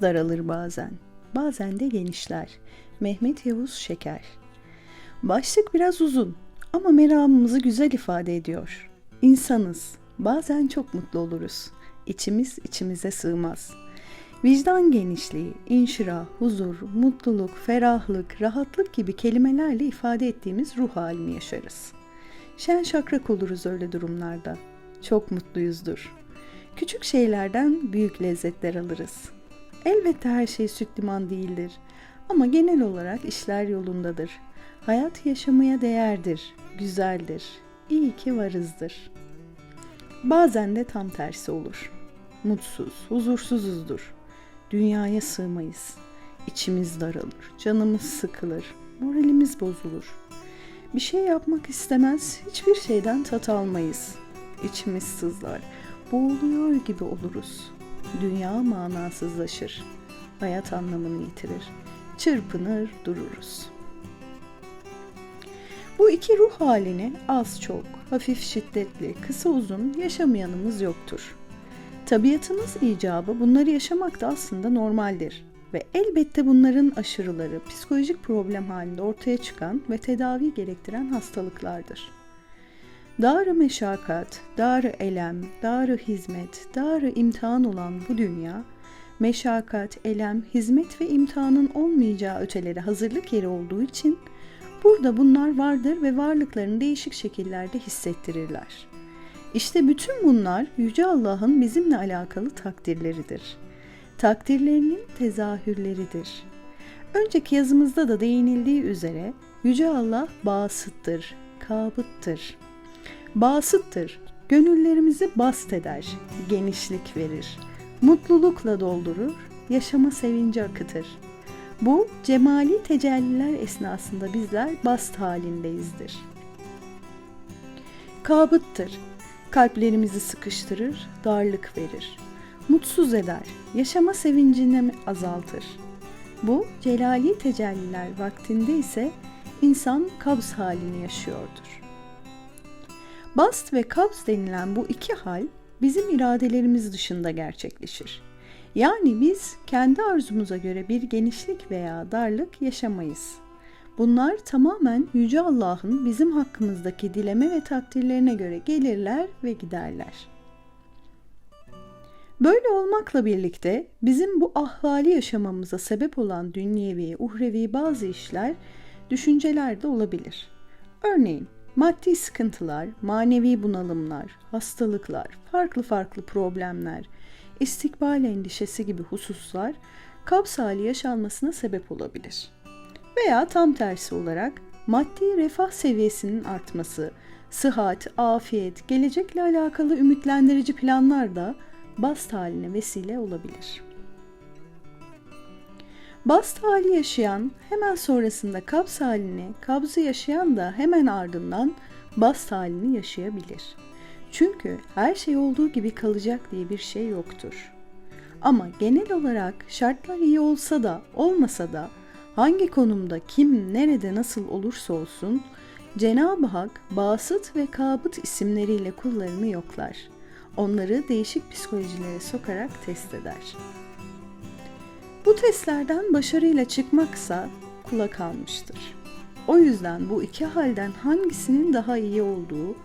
daralır bazen, bazen de genişler. Mehmet Yavuz Şeker Başlık biraz uzun ama meramımızı güzel ifade ediyor. İnsanız, bazen çok mutlu oluruz. İçimiz içimize sığmaz. Vicdan genişliği, inşirah, huzur, mutluluk, ferahlık, rahatlık gibi kelimelerle ifade ettiğimiz ruh halini yaşarız. Şen şakrak oluruz öyle durumlarda. Çok mutluyuzdur. Küçük şeylerden büyük lezzetler alırız. Elbette her şey süt liman değildir. Ama genel olarak işler yolundadır. Hayat yaşamaya değerdir, güzeldir. İyi ki varızdır. Bazen de tam tersi olur. Mutsuz, huzursuzuzdur. Dünyaya sığmayız. İçimiz daralır, canımız sıkılır, moralimiz bozulur. Bir şey yapmak istemez, hiçbir şeyden tat almayız. İçimiz sızlar, boğuluyor gibi oluruz. Dünya manasızlaşır. Hayat anlamını yitirir. Çırpınır dururuz. Bu iki ruh halini az çok, hafif şiddetli, kısa uzun yaşamayanımız yoktur. Tabiatımız icabı bunları yaşamak da aslında normaldir ve elbette bunların aşırıları psikolojik problem halinde ortaya çıkan ve tedavi gerektiren hastalıklardır. Dar-ı meşakkat, dar elem, dar hizmet, dar imtihan olan bu dünya, meşakkat, elem, hizmet ve imtihanın olmayacağı ötelere hazırlık yeri olduğu için burada bunlar vardır ve varlıklarını değişik şekillerde hissettirirler. İşte bütün bunlar Yüce Allah'ın bizimle alakalı takdirleridir. Takdirlerinin tezahürleridir. Önceki yazımızda da değinildiği üzere Yüce Allah basıttır, kabıttır. Basıttır, gönüllerimizi bast eder, genişlik verir, mutlulukla doldurur, yaşama sevinci akıtır. Bu cemali tecelliler esnasında bizler bast halindeyizdir. Kabıttır, kalplerimizi sıkıştırır, darlık verir. Mutsuz eder, yaşama sevincini azaltır. Bu celali tecelliler vaktinde ise insan kabz halini yaşıyordur. Bast ve kabz denilen bu iki hal bizim iradelerimiz dışında gerçekleşir. Yani biz kendi arzumuza göre bir genişlik veya darlık yaşamayız. Bunlar tamamen Yüce Allah'ın bizim hakkımızdaki dileme ve takdirlerine göre gelirler ve giderler. Böyle olmakla birlikte bizim bu ahvali yaşamamıza sebep olan dünyevi, uhrevi bazı işler, düşünceler de olabilir. Örneğin maddi sıkıntılar, manevi bunalımlar, hastalıklar, farklı farklı problemler, istikbal endişesi gibi hususlar kabz hali yaşanmasına sebep olabilir. Veya tam tersi olarak maddi refah seviyesinin artması, sıhhat, afiyet, gelecekle alakalı ümitlendirici planlar da bast haline vesile olabilir. Bast hali yaşayan hemen sonrasında kabz halini, kabzı yaşayan da hemen ardından bast halini yaşayabilir. Çünkü her şey olduğu gibi kalacak diye bir şey yoktur. Ama genel olarak şartlar iyi olsa da olmasa da hangi konumda kim nerede nasıl olursa olsun Cenab-ı Hak Basıt ve Kabıt isimleriyle kullarını yoklar. Onları değişik psikolojilere sokarak test eder. Bu testlerden başarıyla çıkmaksa kula kalmıştır. O yüzden bu iki halden hangisinin daha iyi olduğu,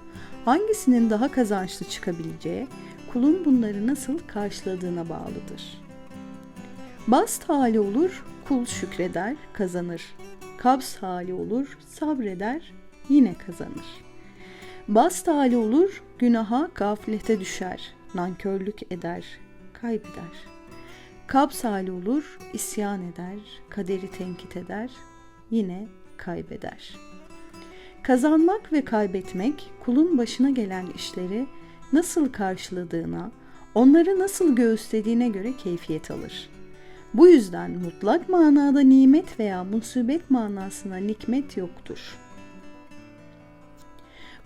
hangisinin daha kazançlı çıkabileceği kulun bunları nasıl karşıladığına bağlıdır. Bast hali olur, kul şükreder, kazanır. Kabz hali olur, sabreder, yine kazanır. Bast hali olur, günaha, gaflete düşer, nankörlük eder, kaybeder. Kabz hali olur, isyan eder, kaderi tenkit eder, yine kaybeder. Kazanmak ve kaybetmek kulun başına gelen işleri nasıl karşıladığına, onları nasıl göğüslediğine göre keyfiyet alır. Bu yüzden mutlak manada nimet veya musibet manasına nikmet yoktur.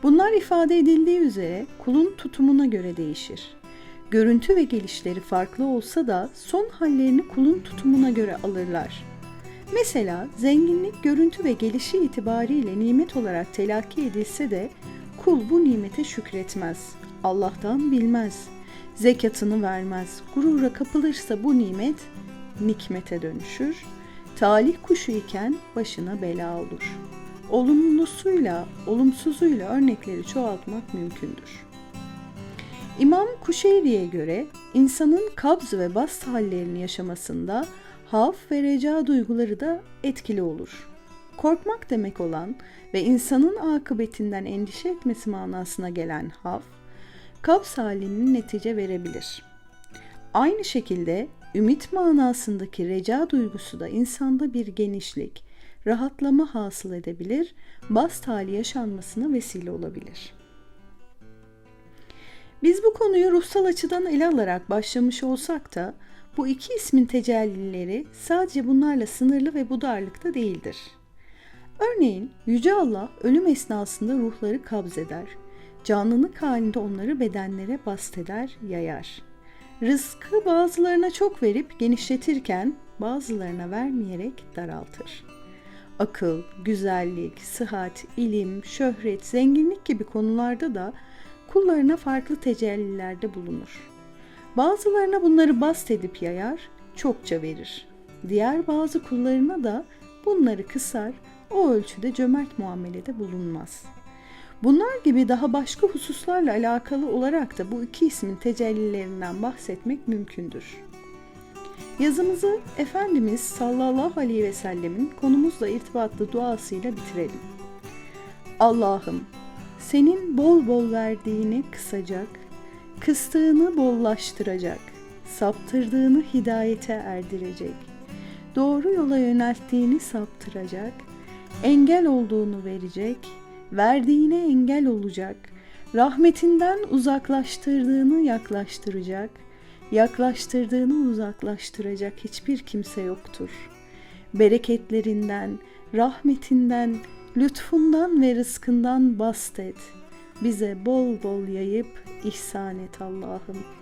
Bunlar ifade edildiği üzere kulun tutumuna göre değişir. Görüntü ve gelişleri farklı olsa da son hallerini kulun tutumuna göre alırlar. Mesela zenginlik görüntü ve gelişi itibariyle nimet olarak telakki edilse de kul bu nimete şükretmez, Allah'tan bilmez, zekatını vermez, gurura kapılırsa bu nimet nikmete dönüşür. Talih kuşu iken başına bela olur. Olumlusuyla, olumsuzuyla örnekleri çoğaltmak mümkündür. İmam Kuşeyri'ye göre insanın kabz ve bast hallerini yaşamasında haf ve reca duyguları da etkili olur. Korkmak demek olan ve insanın akıbetinden endişe etmesi manasına gelen haf, kabz halinin netice verebilir. Aynı şekilde ümit manasındaki reca duygusu da insanda bir genişlik, rahatlama hasıl edebilir, bast hali yaşanmasına vesile olabilir.'' Biz bu konuyu ruhsal açıdan ele alarak başlamış olsak da bu iki ismin tecellileri sadece bunlarla sınırlı ve bu darlıkta değildir. Örneğin Yüce Allah ölüm esnasında ruhları kabzeder. Canlılık halinde onları bedenlere basteder, yayar. Rızkı bazılarına çok verip genişletirken bazılarına vermeyerek daraltır. Akıl, güzellik, sıhhat, ilim, şöhret, zenginlik gibi konularda da kullarına farklı tecellilerde bulunur. Bazılarına bunları bast edip yayar, çokça verir. Diğer bazı kullarına da bunları kısar, o ölçüde cömert muamelede bulunmaz. Bunlar gibi daha başka hususlarla alakalı olarak da bu iki ismin tecellilerinden bahsetmek mümkündür. Yazımızı Efendimiz sallallahu aleyhi ve sellemin konumuzla irtibatlı duasıyla bitirelim. Allah'ım senin bol bol verdiğini kısacak, kıstığını bollaştıracak, saptırdığını hidayete erdirecek, doğru yola yönelttiğini saptıracak, engel olduğunu verecek, verdiğine engel olacak, rahmetinden uzaklaştırdığını yaklaştıracak, yaklaştırdığını uzaklaştıracak hiçbir kimse yoktur. Bereketlerinden, rahmetinden, Lütfundan ve rızkından bast et. Bize bol bol yayıp ihsan et Allah'ım.''